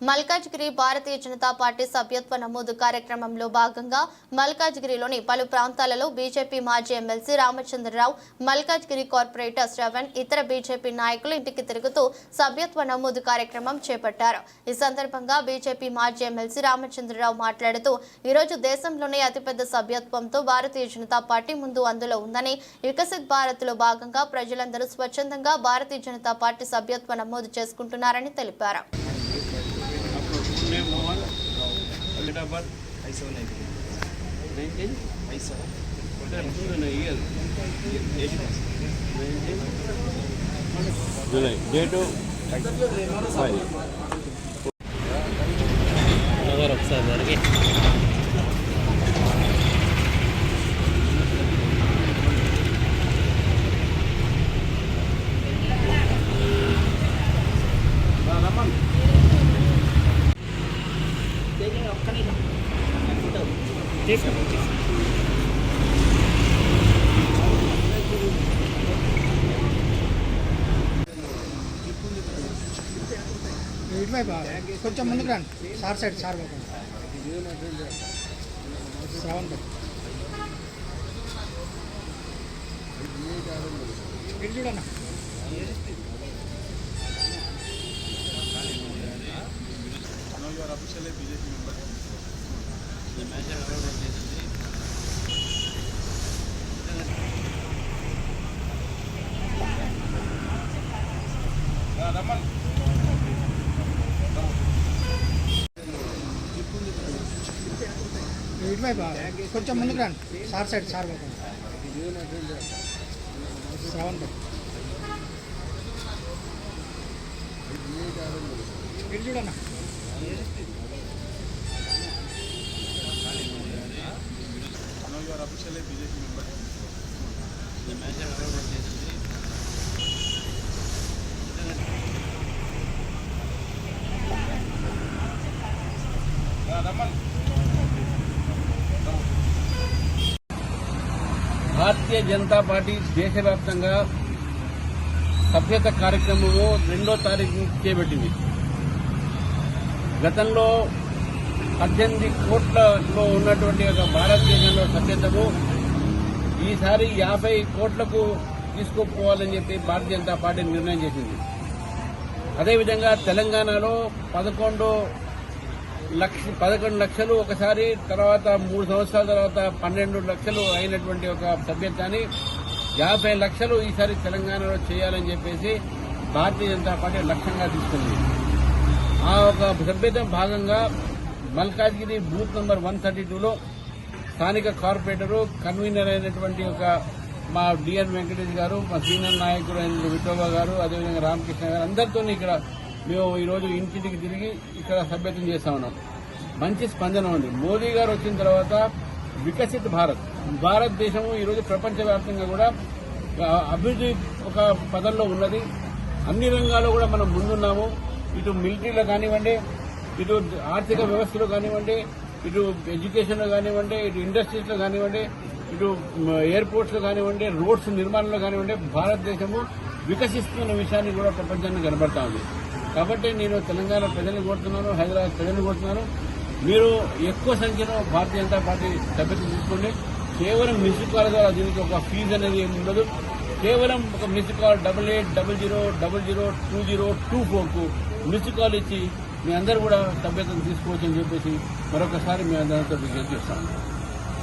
Malkajgiri Bharatiya Janata party సభ్యత్వ నమోదు కార్యక్రమంలో భాగంగా మల్కాజ్గిరిలోని పలు ప్రాంతాలలో బీజేపీ మాజీ ఎమ్మెల్సీ రామచంద్రరావు మల్కాజ్గిరి కార్పొరేటర్ శ్రవణ్ ఇతర బీజేపీ నాయకులు ఇంటికి తిరుగుతూ సభ్యత్వ నమోదు కార్యక్రమం చేపట్టారు. ఈ సందర్భంగా బీజేపీ మాజీ ఎమ్మెల్సీ రామచంద్రరావు మాట్లాడుతూ ఈరోజు దేశంలోనే అతిపెద్ద సభ్యత్వంతో భారతీయ జనతా పార్టీ ముందు అందులో ఉందని వికసిత్ భారత్లో భాగంగా ప్రజలందరూ స్వచ్ఛందంగా భారతీయ జనతా పార్టీ సభ్యత్వ నమోదు చేసుకుంటున్నారని తెలిపారు. Of birth, nineteen, what are you in a year? Age, nineteen, July, date of five. ఒకసారి ఇట్లా కొంచెం ముందుకు రండి సార్ సైడ్ సార్ శ్రావణ్ చూడన్నా వైపు శ్రావణ్ భాయ్ ఇటు చూడన్న ఇటువైపు కొంచెం ముందుకు రండి. సార్ సైడ్ సార్ వైపు శ్రావణ్ భాయ్ ఇటు చూడన్న. భారతీయ జనతా పార్టీ దేశవ్యాప్తంగా సభ్యత కార్యక్రమము రెండో తారీఖు చేపట్టింది. గతంలో పద్దెనిమిది కోట్లలో ఉన్నటువంటి ఒక భారతీయ జనతా సభ్యతము ఈసారి యాభై కోట్లకు తీసుకుపోవాలని చెప్పి భారతీయ జనతా పార్టీ నిర్ణయం చేసింది. అదేవిధంగా తెలంగాణలో పదకొండు లక్ష పదకొండు లక్షలు ఒకసారి తర్వాత మూడు సంవత్సరాల తర్వాత పన్నెండు లక్షలు అయినటువంటి ఒక సభ్యత్వాన్ని యాభై లక్షలు ఈసారి తెలంగాణలో చేయాలని చెప్పేసి భారతీయ జనతా పార్టీ లక్ష్యంగా తీసుకుంది. ఆ ఒక సభ్యత్వం భాగంగా Malkajgiri booth number one thirty టూలో స్థానిక కార్పొరేటరు కన్వీనర్ అయినటువంటి ఒక మా డిఎన్ వెంకటేష్ గారు మా సీనియర్ నాయకుడు అయిన విఠోబా గారు అదేవిధంగా రామకృష్ణ గారు అందరితో ఇక్కడ మేము ఈరోజు ఇంటింటికి తిరిగి ఇక్కడ సభ్యత్వం చేస్తా ఉన్నాం. మంచి స్పందన ఉంది. మోదీ గారు వచ్చిన తర్వాత వికసిత్ భారత్. భారతదేశము ఈరోజు ప్రపంచవ్యాప్తంగా కూడా అభివృద్ధి ఒక పదంలో ఉన్నది. అన్ని రంగాల్లో కూడా మనం ముందున్నాము. ఇటు మిలిటరీలో కానివ్వండి ఇటు ఆర్థిక వ్యవస్థలో కానివ్వండి ఇటు ఎడ్యుకేషన్లో కానివ్వండి ఇటు ఇండస్ట్రీస్లో కానివ్వండి ఇటు ఎయిర్పోర్ట్స్లో కానివ్వండి రోడ్స్ నిర్మాణంలో కానివ్వండి భారతదేశము వికసిస్తున్న విషయాన్ని కూడా ప్రపంచానికి కనబడతా ఉంది. కాబట్టి నేను తెలంగాణ ప్రజలను కోరుతున్నాను హైదరాబాద్ ప్రజలను కోరుతున్నాను. మీరు ఎక్కువ సంఖ్యలో భారతీయ జనతా పార్టీ సభ్యత్వం తీసుకోండి. కేవలం మిస్డ్ కాల్ ద్వారా దీనికి ఒక ఫీజు అనేది ఏమి ఉండదు. కేవలం ఒక missed call double eight double zero double zero two zero two ఫోర్కు మిస్డ్ కాల్ ఇచ్చి మీ అందరూ కూడా సభ్యత్వం తీసుకోవచ్చని చెప్పేసి మరొకసారి మీ అందరితో విజ్ఞప్తి చేస్తాను.